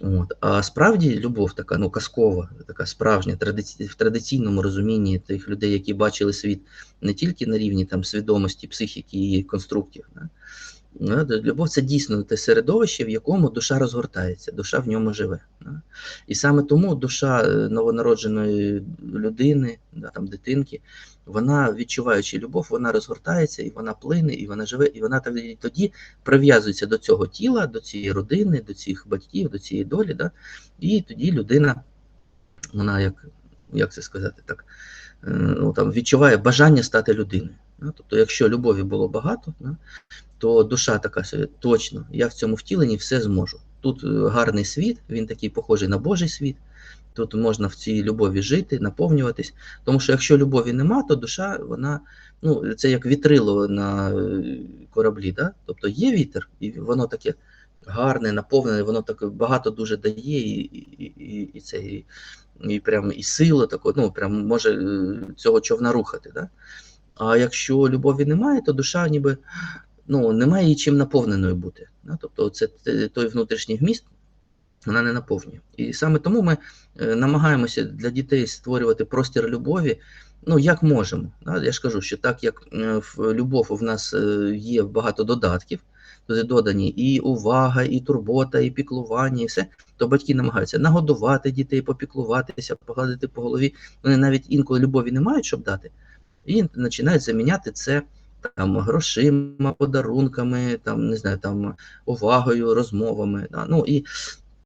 От. А справді любов така, ну, казкова, така справжня, традиці... в традиційному розумінні тих людей, які бачили світ не тільки на рівні там, свідомості, психіки і конструктів. Да? Любов це дійсно те середовище, в якому душа розгортається, душа в ньому живе. І саме тому душа е, новонародженої людини, там, дитинки, вона, відчуваючи любов, вона розгортається, і вона плине, і вона живе, і вона тоді прив'язується до цього тіла, до цієї родини, до цих батьків, до цієї долі. Да? І тоді людина, вона як як це сказати так, е, ну, там, відчуває бажання стати людиною. Тобто, якщо любові було багато, то душа така собі, точно, я в цьому втіленні все зможу. Тут е, гарний світ, він такий похожий на Божий світ. Тут можна в цій любові жити, наповнюватись. Тому що якщо любові нема, то душа, вона ну, це як вітрило на е, кораблі. Да? Тобто є вітер, і воно таке гарне, наповнене, воно так багато дуже дає, і і, і, і це і, і прям і сила тако, ну прям може е, цього човна рухати. Да? А якщо любові немає, то душа ніби ну, немає її чим наповненою бути. Тобто це той внутрішній вміст, вона не наповнює. І саме тому ми е, намагаємося для дітей створювати простір любові, ну як можемо. Я ж кажу, що так як е, в любов у нас е, є багато додатків, туди додані і увага, і турбота, і піклування, і все, то батьки намагаються нагодувати дітей, попіклуватися, погладити по голові. Вони навіть інколи любові не мають, щоб дати, і починають заміняти це там грошима, подарунками, там не знаю, там увагою, розмовами. Да? Ну і